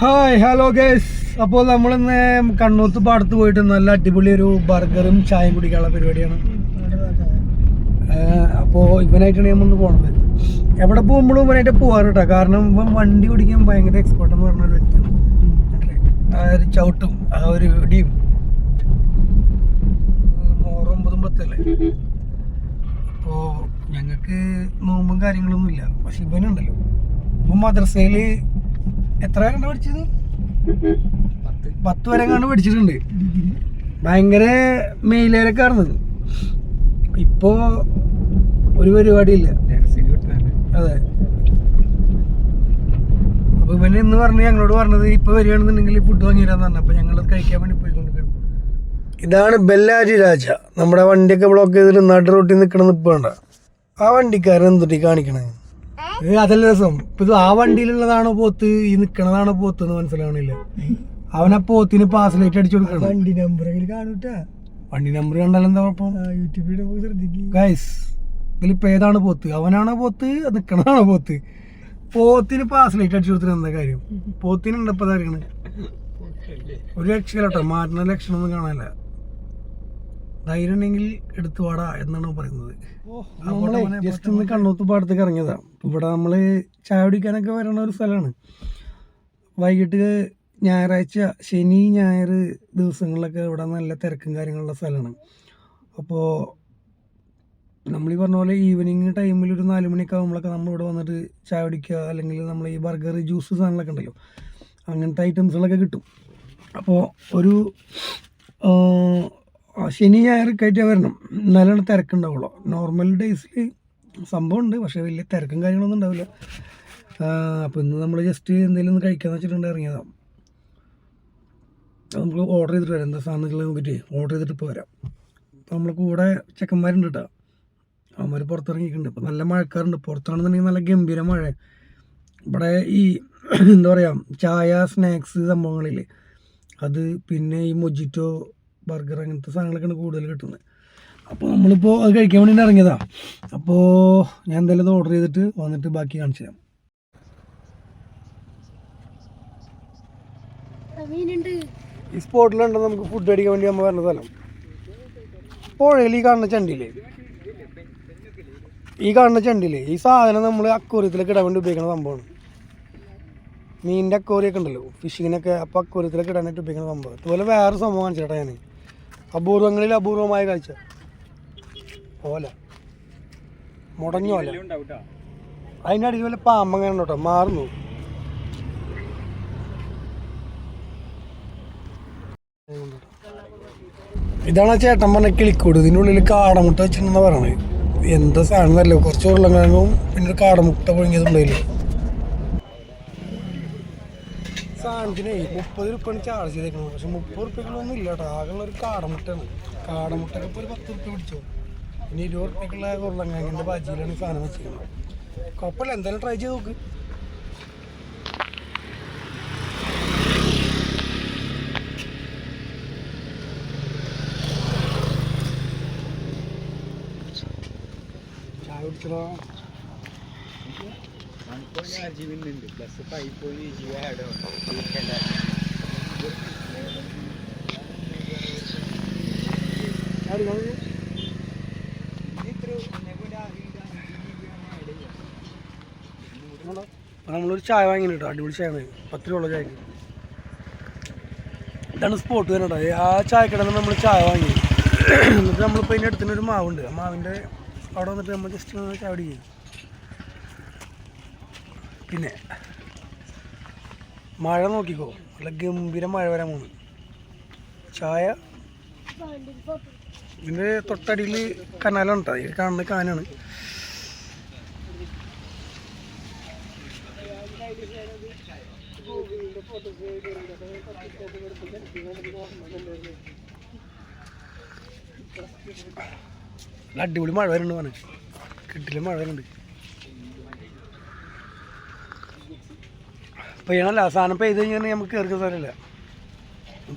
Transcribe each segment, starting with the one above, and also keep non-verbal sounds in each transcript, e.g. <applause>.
Hi hello guys അപ്പോൾ നമ്മളിന്ന് കണ്ണൂത്ത് പാടത്ത് പോയിട്ട് നല്ല അടിപൊളി ഒരു ബർഗറും ചായയും കുടിക്കാനുള്ള പരിപാടിയാണ്. അപ്പോൾ ഇവനായിട്ടാണ് ഒന്ന് പോണത്. എവിടെ പോകുമ്പോഴും ഇവനായിട്ട് പോകാറ് കേട്ടോ കാരണം ഇവൻ വണ്ടി ഓടിക്കാൻ ഭയങ്കര എക്സ്പേർട്ട് എന്ന് പറഞ്ഞ ഒരു വ്യക്തിയാണ്? ആ ഒരു ചവിട്ടും ആ ഒരു ഇടിയും. നൂറ് ഒമ്പതും പത്തല്ലേ? അപ്പോൾ ഞങ്ങൾക്ക് നോമ്പും കാര്യങ്ങളൊന്നുമില്ല. പക്ഷെ ഇവനുണ്ടല്ലോ. ഇപ്പം മദ്രസയിൽ എത്ര കണ്ട് പഠിച്ചത് പത്ത് വരെ കണ്ട് പഠിച്ചിട്ടുണ്ട് ഭയങ്കര മെയിലേലൊക്കെയായിരുന്നത് ഇപ്പോ ഒരു പരിപാടിയില്ല. അതെ. അപ്പൊ ഇവന് ഇന്ന് പറഞ്ഞ് ഞങ്ങളോട് പറഞ്ഞത് ഇപ്പൊ വരികയാണെന്നുണ്ടെങ്കിൽ ഫുഡ് വാങ്ങിയിരാന്ന് പറഞ്ഞു. അപ്പൊ ഞങ്ങൾ കഴിക്കാൻ വേണ്ടി പോയിക്കൊണ്ടിരിക്കുന്നു ഇതാണ് ബെല്ലാജി രാജ. നമ്മുടെ വണ്ടിയൊക്കെ ബ്ലോക്ക് ചെയ്തിട്ട് നട റോട്ടിൽ നിൽക്കണം നിപ്പ് വേണ്ട ആ വണ്ടിക്കാരൻ എന്തുട്ടി കാണിക്കണേ? ഏ അതല്ല രസം. ഇപ്പൊ ഇത് ആ വണ്ടിയിലുള്ളതാണോ പോത്ത്? ഈ നിക്കണതാണോ പോത്ത് എന്ന് മനസ്സിലാവണില്ല. അവനെ പോത്തിന് പാസ് ലൈറ്റ് അടിച്ചു കൊടുക്കണം വണ്ടി നമ്പർ കാണൂട്ടാ. വണ്ടി നമ്പർ കണ്ടാലും എന്താ കുഴപ്പം? യൂട്യൂബിൽ ശ്രദ്ധിക്കും. ഗൈസ് ഇതിലിപ്പോ ഏതാണ് പോത്ത്? അവനാണോ പോത്ത്? നിക്കണതാണോ പോത്ത്? പോത്തിന് പാസ് ലൈറ്റ് അടിച്ചു കൊടുത്തിട്ട് എന്താ കാര്യം? പോത്തിനുണ്ടപ്പോ അറിയണേ ഒരു ലക്ഷ്യം കേട്ടോ. മാറ്റുന്ന ലക്ഷണമൊന്നും കാണാനില്ല. ധൈര്യം ഉണ്ടെങ്കിൽ എടുത്തു വാടാ എന്നാണ് പറയുന്നത്. നമ്മളെ ജസ്റ്റ് ഒന്ന് കണ്ണൂത്ത് പാടത്തേക്ക് ഇറങ്ങിയതാ. ഇവിടെ നമ്മൾ ചായ കുടിക്കാനൊക്കെ വരണ ഒരു സ്ഥലമാണ് വൈകിട്ട് ഞായറാഴ്ച ശനി ഞായർ ദിവസങ്ങളിലൊക്കെ ഇവിടെ നല്ല തിരക്കും കാര്യങ്ങളുള്ള സ്ഥലമാണ് അപ്പോൾ നമ്മൾ ഈ പറഞ്ഞ പോലെ ഈവനിങ് ടൈമിൽ ഒരു നാല് മണിയൊക്കെ ആകുമ്പോഴൊക്കെ നമ്മൾ ഇവിടെ വന്നിട്ട് ചായ കുടിക്കുക അല്ലെങ്കിൽ നമ്മൾ ഈ ബർഗർ ജ്യൂസ് സാധനങ്ങളൊക്കെ ഉണ്ടല്ലോ. അങ്ങനത്തെ ഐറ്റംസുകളൊക്കെ കിട്ടും. അപ്പോൾ ഒരു ശനി ഞായറൊക്കെ വരണം. എന്നാലാണ് തിരക്കുണ്ടാവുള്ളൂ. നോർമൽ ഡേയ്സിൽ സംഭവം ഉണ്ട് പക്ഷേ വലിയ തിരക്കും കാര്യങ്ങളൊന്നും ഉണ്ടാവില്ല. അപ്പോൾ ഇന്ന് നമ്മൾ ജസ്റ്റ് എന്തെങ്കിലും ഒന്ന് കഴിക്കാന്ന് വെച്ചിട്ടുണ്ട് ഇറങ്ങിയതാണ് നമുക്ക് ഓർഡർ ചെയ്തിട്ട് വരാം. എന്താ സാധനങ്ങൾ നോക്കിയിട്ട് ഓർഡർ ചെയ്തിട്ട് ഇപ്പോൾ വരാം. നമ്മൾ കൂടെ ചെക്കന്മാരുണ്ട് കേട്ടോ അവന്മാർ പുറത്തിറങ്ങിയിട്ടുണ്ട്. ഇപ്പോൾ നല്ല മഴക്കാറുണ്ട്. പുറത്താണെന്നുണ്ടെങ്കിൽ നല്ല ഗംഭീര മഴ. ഇവിടെ ഈ <clears throat> എന്താ പറയുക ചായ സ്നാക്സ് സംഭവങ്ങളില്ലേ. അത് പിന്നെ ഈ മൊജിറ്റോ ബർഗർ അങ്ങനത്തെ സാധനങ്ങളൊക്കെയാണ് കൂടുതൽ കിട്ടുന്നത്. അപ്പോൾ നമ്മളിപ്പോൾ അത് കഴിക്കാൻ വേണ്ടി ഇറങ്ങിയതാ. അപ്പോൾ ഞാൻ എന്തായാലും അത് ഓർഡർ ചെയ്തിട്ട് വന്നിട്ട് ബാക്കി കാണിച്ചു തരാം. ഈ സ്പോട്ടിലുണ്ട് നമുക്ക് ഫുഡ് അടിക്കാൻ വേണ്ടി നമ്മൾ വരുന്ന സ്ഥലം. പുഴയിൽ ഈ കാണുന്ന ചണ്ടിയില്ലേ ഈ കാണുന്ന ചണ്ടിയില്ലേ ഈ സാധനം നമ്മൾ അക്വറിയത്തിലൊക്കെ ഇടാൻ വേണ്ടി ഉപയോഗിക്കുന്ന സംഭവമാണ്. മീനിന്റെ അക്കോറിയൊക്കെ ഉണ്ടല്ലോ. ഫിഷിങ്ങിനൊക്കെ അപ്പോൾ അക്വറിയത്തിലൊക്കെ ഇടാനായിട്ട് ഉപയോഗിക്കുന്ന സംഭവം. അതുപോലെ വേറെ സംഭവം കാണിച്ചിട്ടാണ് ഞാൻ അപൂർവങ്ങളിൽ അപൂർവമായ കാഴ്ച ഓല. മുടഞ്ഞോല അതിന്റെ അടിയിൽ വല്ല പാമ്പങ്ങനെ കേട്ടോ മാറുന്നു. ഇതാണ് ആ ചേട്ടൻ പറഞ്ഞ കിളിക്കൂട്. ഇതിന്റെ ഉള്ളിൽ കാടമുട്ട വെച്ചിട്ടുണ്ടെന്ന് പറയണത് എന്താ സാധനം എന്നല്ലോ കുറച്ച് ഉരുളങ്കിഴങ്ങും പിന്നെ ഒരു കാടമുട്ട പുഴുങ്ങിയതുണ്ടായില്ലേ സാധനത്തിനെ മുപ്പത് റുപ്യാണ് ചാർജ് ചെയ്തേക്കുന്നത് പക്ഷെ മുപ്പത് റുപ്യക്കുള്ളൊന്നും ഇല്ല കേട്ടോ ആകെയുള്ള ഒരു കാടമുട്ടയാണ് കാടമുട്ടൊക്കെ ഇപ്പോൾ ഒരു പത്ത് റുപ്യ പിടിച്ചോ. ഇനി ഇരുപത് റുപ്യക്കുള്ള ഉരുളങ്ങാങ്ങിന്റെ ബാജിയിലാണ് സാധനം വെച്ചിരിക്കുന്നത് കുഴപ്പമില്ല എന്തായാലും ട്രൈ ചെയ്ത് നോക്ക്. ചായ കുടിച്ചോ നമ്മളൊരു ചായ വാങ്ങി കേട്ടോ അടിപൊളി ചായ പത്ത് രൂപ ചായക്ക്. ഇതാണ് സ്പോട്ട് തന്നെ ആ ചായക്കടയിൽ നമ്മൾ ചായ വാങ്ങി. എന്നിട്ട് നമ്മളിപ്പോൾ അതിന്റെ അടുത്തുനിന്നൊരു മാവുണ്ട്. ആ മാവിന്റെ അവിടെ വന്നിട്ട് നമ്മൾ ജസ്റ്റ് ചായ കുടിക്കും പിന്നെ മഴ നോക്കിക്കോ. നല്ല ഗംഭീര മഴ വരാൻ പോകുന്നു ചായ? ഇതിന്റെ തൊട്ടടിയിൽ കനാലാണ് കേട്ടോ ഈ കാണുന്ന കാനാണ്. അടിപൊളി മഴ വരുന്നുണ്ട് പറഞ്ഞു. കിട്ടില്ല മഴ വരുന്നുണ്ട്. പെയ്യണല്ല സാധനം പെയ്ത് കഴിഞ്ഞാൽ നമുക്ക് കയറി സ്ഥലമില്ല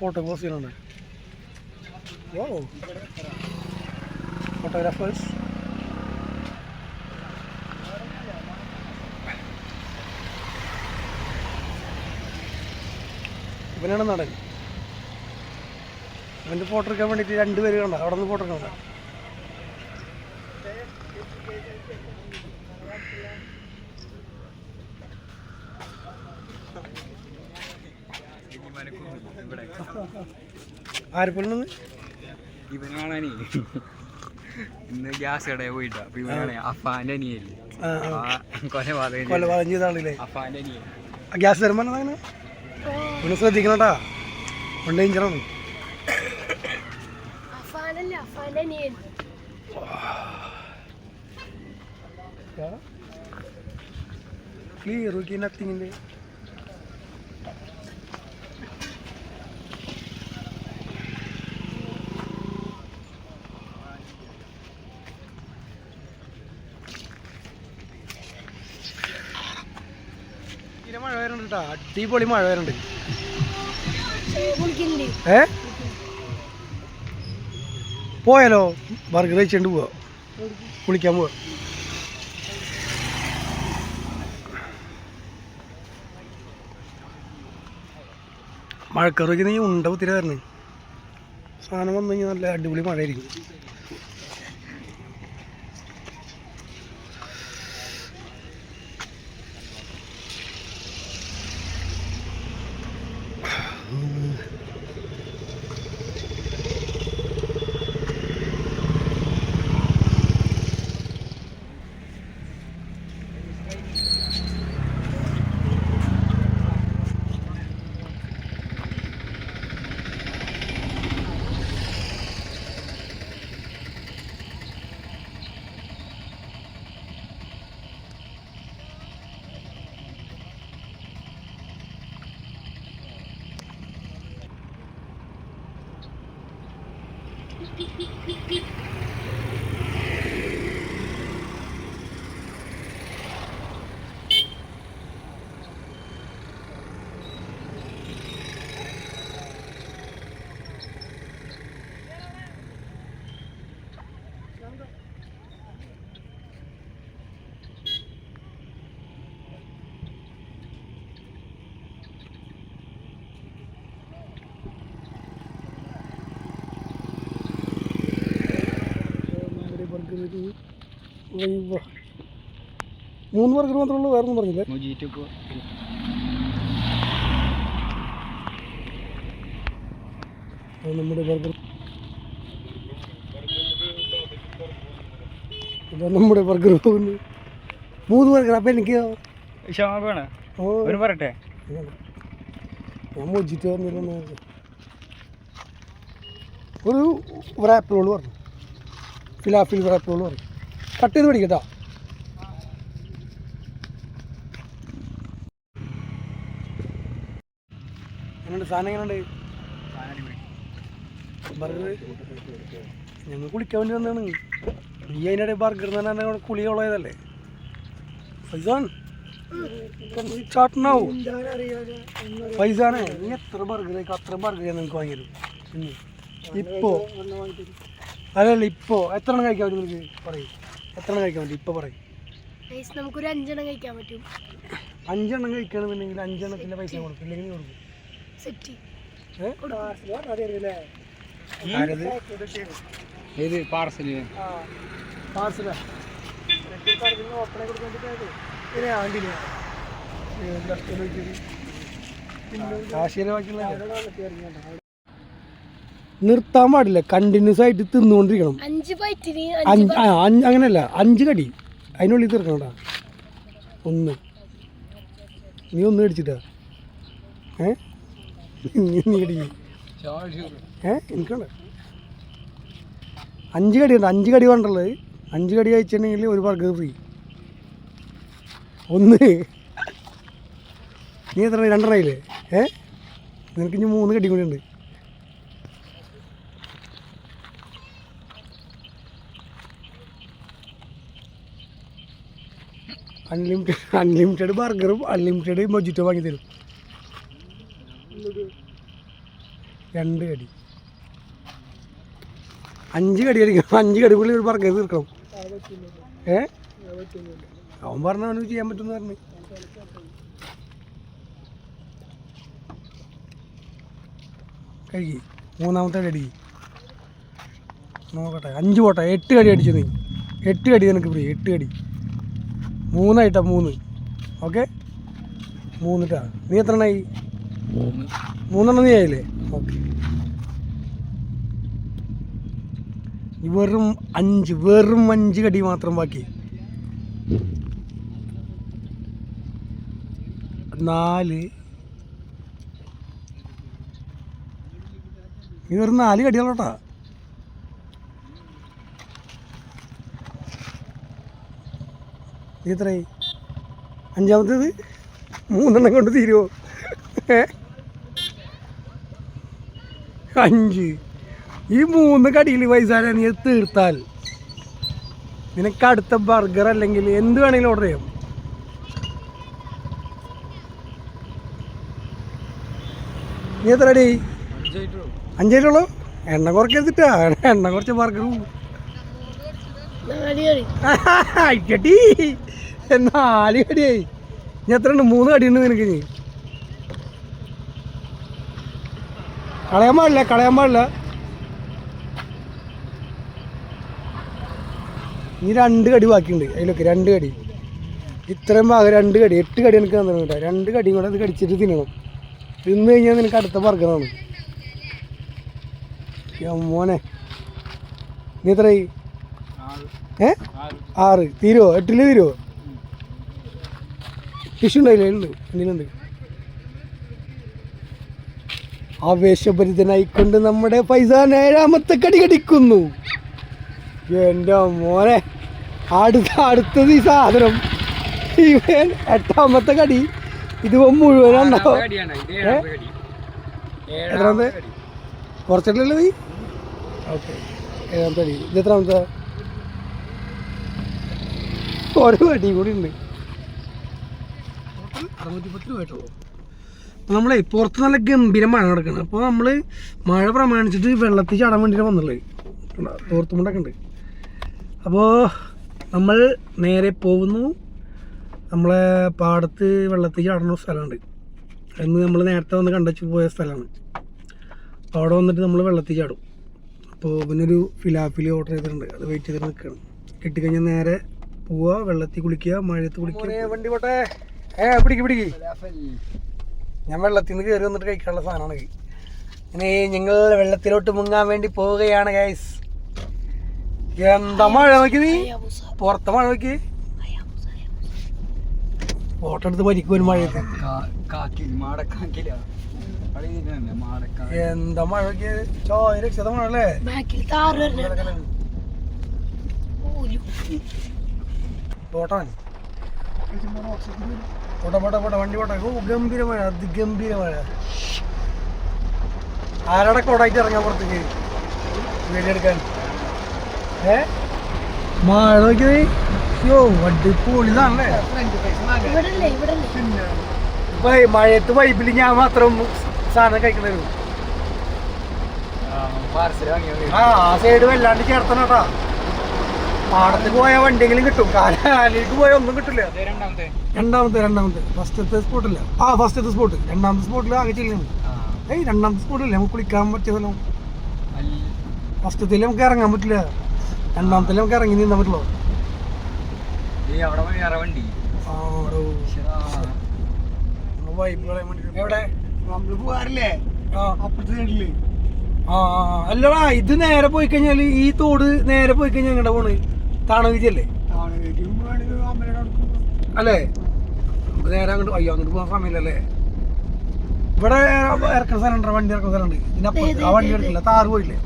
ഫോട്ടോ പോസ്റ്റ് ചെയ്യണുണ്ട്. ഓ. ഫോട്ടോഗ്രാഫേഴ്സ് ഇവനാണ് നടൻ. ഇവന്റെ ഫോട്ടോ എടുക്കാൻ വേണ്ടിയിട്ട് രണ്ട് പേര് കണ്ട? അവിടെ നിന്ന് ഫോട്ടോ എടുക്കണ്ട ഇവിടെ ആരെപ്പോലും ഇവനെ കാണാനേ ഇന്ന് ഗ്യാസ് കടയിൽ പോയിട്ടാ. അപ്പൊ ഇവനാണ് അഫാന്റെ അനിയല്ലേ കൊലപാതകം കൊലപാതകം ചെയ്ത അഫാന്റെ അനിയൻ. ഗ്യാസ് തരുമ്പോൾ അങ്ങനെ? ഒന്ന് ശ്രദ്ധിക്കണട്ടാ. ഒന്ന് ഡേഞ്ചറാണ് ക്ലിയർ ഓക്കെ നത്തിങ്ങിന്റെ തീരെ മഴ വരുന്നുണ്ട് കേട്ടോ അടിപൊളി മഴ വരുന്നുണ്ട്. ഏ? പോയാലോ? ബർഗർ കഴിച്ചുകൊണ്ട് പോവാ. കുളിക്കാൻ പോവാ. മഴക്കറൊക്കെ നീ ഉണ്ട കുത്തിരി വരണേ. സാധനം വന്നു കഴിഞ്ഞാൽ നല്ല അടിപൊളി മഴയായിരിക്കും. click, click. മൂന്ന് പേർക്ക് മാത്രമേ ഉള്ളൂ വേറൊന്നും പറഞ്ഞില്ലേ? നമ്മുടെ ബർഗർ ഇതാ നമ്മുടെ ബർഗർ പോകുന്നു മൂന്ന് ബർഗർ അപ്പം എനിക്ക് പറട്ടെ ഞാൻ മോജിറ്റ് ഒരു റോൾ പറഞ്ഞു. ഫിലാഫിൽ റാപ്പ് പറയും. കട്ട് ചെയ്ത് പിടിക്കട്ടോ എങ്ങനെയുണ്ട്? സാധനം എങ്ങനെയുണ്ട്? ബർഗർ. ഞങ്ങൾ കുളിക്കാൻ വേണ്ടി വന്നതാണ്. നീ അതിനിടെ ബർഗർ എന്ന് പറഞ്ഞാൽ കുളി ഉള്ളതല്ലേ ഫൈസാൻ ചാട്ടനാവും? ഫൈസാനെ നീ എത്ര ബർഗർ അത്ര ബർഗർ നിങ്ങൾക്ക് വാങ്ങിയത് ഇപ്പോ. അല്ലല്ല ഇപ്പോ. എത്ര എണ്ണം കഴിക്കാൻ പറ്റും നിങ്ങൾക്ക് പറയും. എത്ര എണ്ണം കഴിക്കാൻ പറ്റും? ഇപ്പൊ പറയും. നമുക്കൊരു അഞ്ചെണ്ണം കഴിക്കാൻ പറ്റും. അഞ്ചെണ്ണം കഴിക്കണമെന്നുണ്ടെങ്കിൽ അഞ്ചെണ്ണത്തിന്റെ പൈസ കൊടുക്കും. ഇല്ലെങ്കിൽ കൊടുക്കും. സെറ്റ്? ഏത് പാർസൽ? പാർസലാ. ഇനി ആണ്ടിന് കാശിയിലെ നിർത്താൻ പാടില്ല. കണ്ടിന്യൂസ് ആയിട്ട് തിന്നുകൊണ്ടിരിക്കണം. അഞ്ച് അങ്ങനെയല്ല. അഞ്ച് കടി. അതിനുള്ളിൽ തീർക്കണടാ ഒന്ന്. നീ ഒന്ന് അടിച്ചിട്ടാ ഏ? നീ അടിക്കും ഏ? അഞ്ച് കടി ഉണ്ട്. അഞ്ച് കടി വേണ്ടുള്ളത് അഞ്ച് കടി കഴിച്ചിട്ടുണ്ടെങ്കിൽ ഒരു ബർഗർ ഫ്രീ ഒന്ന്. നീ എത്ര രണ്ടെണ്ണയില്ലേ ഏ? നിനക്ക് ഇനി മൂന്ന് കടി കൂടി ഉണ്ട്. അൺലിമിറ്റഡ് അൺലിമിറ്റഡ് ബർഗറും അൺലിമിറ്റഡ് മൊജിറ്റോ വാങ്ങി തരും. രണ്ട് കടി. അഞ്ച് കടി അടിക്കണം <laughs> അഞ്ച് കടി പുള്ളി ഒരു ബർഗർ തീർക്കണം. ഏ? അവൻ പറഞ്ഞ അവന് ചെയ്യാൻ പറ്റുമെന്ന് പറഞ്ഞു. കഴുകി. മൂന്നാമത്തെ അടിക്ക് നോക്കട്ടെ. അഞ്ച് പോട്ടെ. എട്ട് കടി അടിച്ചു നീ. എട്ട് കടി നിനക്ക് പ്രിയ. എട്ട് കടി. മൂന്നായിട്ടാ മൂന്ന്. ഓക്കെ? മൂന്നിട്ടാ. നീ എത്ര എണ്ണായി മൂന്നെണ്ണം നീ ആയില്ലേ? ഓക്കെ. വെറും അഞ്ച് വെറും അഞ്ച് കടി മാത്രം ബാക്കി. നാല്. നീ വെറും നാല് കടികളോട്ടാ. നീ എത്രയായി അഞ്ചാമത്തേത്? മൂന്നെണ്ണം കൊണ്ട് തീരുമോ അഞ്ച്. ഈ മൂന്ന് കടിയിൽ പൈസ നീ തീർത്താൽ നിനക്ക് അടുത്ത ബർഗർ അല്ലെങ്കിൽ എന്ത് വേണമെങ്കിലും ഓർഡർ ചെയ്യാം. നീ എത്ര അടി അഞ്ചായിട്ടുള്ളൂ എണ്ണ കുറക്കെടുത്തിട്ടാ എണ്ണ കുറച്ച് ബർഗറും നാല് <laughs> അയ്യടി നാല് കടിയായി ഇനി എത്ര ഉണ്ട് മൂന്ന് കടിയുണ്ട് നിനക്ക് നീ കളയാൻ പാടില്ല കളയാൻ പാടില്ല. ഇനി രണ്ട് കടി ബാക്കിയുണ്ട് അതിലൊക്കെ രണ്ട് കടി. ഇത്രയും ഭാഗം രണ്ട് കടി എട്ട് കടി എനിക്ക് തന്നിട്ടുണ്ട് രണ്ട് കടിയും കൂടെ അത് കടിച്ചിട്ട് തിന്നണം. തിന്നു കഴിഞ്ഞാൽ നിനക്ക് അടുത്ത പറക്കുന്നതാണ് മോനെ. നീ എത്രയായി ഏ? ആറ്. തീരുവോ? എട്ടിൽ തീരുവോ? ഫിഷ് ഉണ്ടായില്ലേ? ഉണ്ട്. എന്തിനുണ്ട് ആവേശഭരിതനായിക്കൊണ്ട് നമ്മുടെ പൈസ ഏഴാമത്തെ കടി കടിക്കുന്നു. എന്റെ മോനെ അടുത്ത അടുത്തത് ഈ സാധനം. ഇവൻ എട്ടാമത്തെ കടി. ഇത് മുഴുവനുണ്ടാവും എത്രാമത്തെ? കുറച്ചിട്ടല്ലേ നീ? ഓക്കെ. ഏഴാമത്തെ കടി. ഇത് എത്രാമത്തെ? ഓരോ അടി കൂടി ഉണ്ട്. അറുന്നൂറ്റിപ്പത്ത് അപ്പോൾ നമ്മളെ പുറത്ത് നല്ല ഗംഭീര മഴ നടക്കണം അപ്പോൾ നമ്മൾ മഴ പ്രമാണിച്ചിട്ട് വെള്ളത്തിൽ ചാടാൻ വേണ്ടിയിട്ട് വന്നുള്ളത് തോർത്തുമുണ്ടൊക്കെ ഉണ്ട്. അപ്പോൾ നമ്മൾ നേരെ പോകുന്നു. നമ്മളെ പാടത്ത് വെള്ളത്തിൽ ചാടുന്ന സ്ഥലമുണ്ട്. അന്ന് നമ്മൾ നേരത്തെ വന്ന് കണ്ടച്ചു പോയ സ്ഥലമാണ്. അവിടെ വന്നിട്ട് നമ്മൾ വെള്ളത്തിൽ ചാടും. അപ്പോൾ പിന്നെ ഒരു ഫിലാഫിലി ഓർഡർ ചെയ്തിട്ടുണ്ട്. അത് വെയിറ്റ് ചെയ്തിട്ട് നിൽക്കണം കിട്ടിക്കഴിഞ്ഞാൽ നേരെ പോവുക വെള്ളത്തിൽ കുളിക്കുക മഴയത്ത് കുളിക്കുക. വണ്ടി പോട്ടെ. ഏ പിടിക്ക് പിടിക്ക്. ഞാൻ വെള്ളത്തിൽ നിന്ന് കയറി വന്നിട്ട് കഴിക്കാനുള്ള സാധനമാണ് ഇനി ഞങ്ങൾ വെള്ളത്തിലോട്ട് മുങ്ങാൻ വേണ്ടി പോവുകയാണ് ഗൈസ് എന്താ മഴ നോക്കി നീ? പുറത്തെ മഴ നോക്കി ഫോട്ടോ എടുത്ത് മരിക്കും ഒരു മഴയത്ത്. എന്താ മഴ രക്ഷത മഴ അല്ലേ? ഓലു പോട്ടോ പോട്ടെ പോട്ടെ വണ്ടി പോട്ടെ. ഓ ഗംഭീര മഴ അതിഗംഭീര മഴ. ആരടെ കോടായിട്ട് ഇറങ്ങാൻ പുറത്തേക്ക്? വീഡിയോ എടുക്കാൻ ഏ? മഴ നോക്കി നീ യോ വണ്ടി പൊളിതാണല്ലേ ഇവിടെ അല്ലേ ഇവിടെ അല്ലേ ഇപ്പൊ മഴയത്ത് വൈബിൽ ഞാൻ മാത്രം സാധനം കഴിക്കണു പാർസൽ വാങ്ങിയ ആ ആ സൈഡ് വല്ലാണ്ട് ചേർത്തണം പാടത്ത് പോയ വണ്ടിയെങ്കിലും കിട്ടും. കാലിലേക്ക് പോയ ഒന്നും കിട്ടില്ല. രണ്ടാമത്തെ. രണ്ടാമത്തെ രണ്ടാമത്തെ. ഫസ്റ്റത്തെ സ്പോട്ടില്ല ആ ഫസ്റ്റത്തെ സ്പോട്ട് രണ്ടാമത്തെ സ്പോട്ടിൽ ആകെ ചെല്ലുന്നു ഏയ് രണ്ടാമത്തെ സ്പോട്ടില്ല നമുക്ക് കുളിക്കാൻ പറ്റിയ സ്ഥലം. ഫസ്റ്റത്തിൽ നമുക്ക് ഇറങ്ങാൻ പറ്റില്ല. രണ്ടാമത്തിൽ നമുക്ക് ഇറങ്ങി നിന്നാ പറ്റുള്ളൂ. അല്ലടാ ഇത് നേരെ പോയി കഴിഞ്ഞാൽ ഈ തോട് നേരെ പോയി കഴിഞ്ഞാൽ എങ്ങടെ പോണ്? താണവിജല്ലേ അല്ലേ? നേരെ അങ്ങോട്ട് അയ്യോ അങ്ങോട്ട് പോകാൻ സമയമില്ലല്ലേ? ഇവിടെ ഇറക്കുന്ന സ്ഥലം ഉണ്ടോ? വണ്ടി ഇറക്കുന്ന സ്ഥലം ഉണ്ട്. ഇതിനപ്പുറത്ത്. ആ വണ്ടി എടുക്കില്ല താറ് പോയില്ലേ?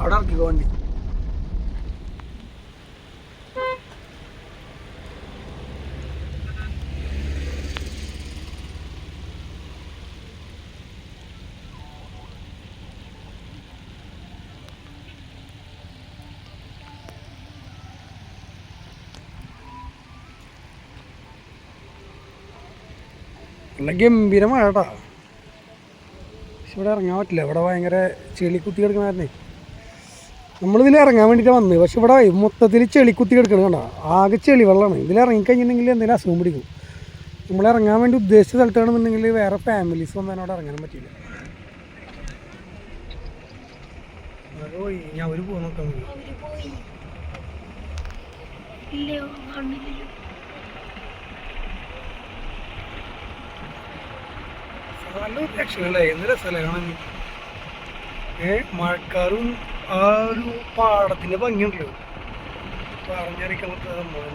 അവിടെ ഇറക്കിക്കോ വണ്ടി. നല്ല ഗംഭീര മഴ കേട്ടാ പക്ഷെ ഇവിടെ ഇറങ്ങാൻ പറ്റില്ല. ഇവിടെ ഭയങ്കര ചെളി കുത്തി കിടക്കണായിരുന്നേ നമ്മളിതിൽ ഇറങ്ങാൻ വേണ്ടിയിട്ട് വന്നത് പക്ഷെ ഇവിടെ മൊത്തത്തിൽ ചെളി കുത്തി കിടക്കണം കണ്ടോ? ആകെ ചെളി വെള്ളമാണ് ഇതിൽ ഇറങ്ങിക്കഴിഞ്ഞിട്ടുണ്ടെങ്കിൽ എന്തെങ്കിലും അസുഖം പിടിക്കും? നമ്മൾ ഇറങ്ങാൻ വേണ്ടി ഉദ്ദേശിച്ച സ്ഥലത്താണെന്നുണ്ടെങ്കിൽ വേറെ ഫാമിലീസ് വന്നാൽ അവിടെ ഇറങ്ങാൻ പറ്റില്ല ഞാൻ അവർ പോകുന്ന നോക്കാൻ പോയി അവർ പോയി ഇല്ലയോ കണ്ടില്ലല്ലോ നല്ല എന്ത് രസമല്ലേ ഏ? മഴക്കാറും ആ ഒരു പാടത്തിന്റെ ഭംഗിയുണ്ടല്ലോ. പറഞ്ഞറിയിക്കാൻ പറ്റാത്ത സംഭവം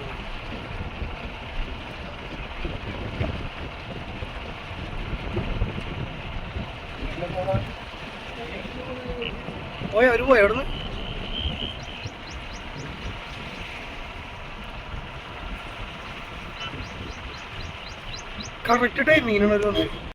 പോയ അവർ പോയ അവിടുന്ന്. കറക്റ്റ് ടൈമിങ്ങിനാണ് അവർ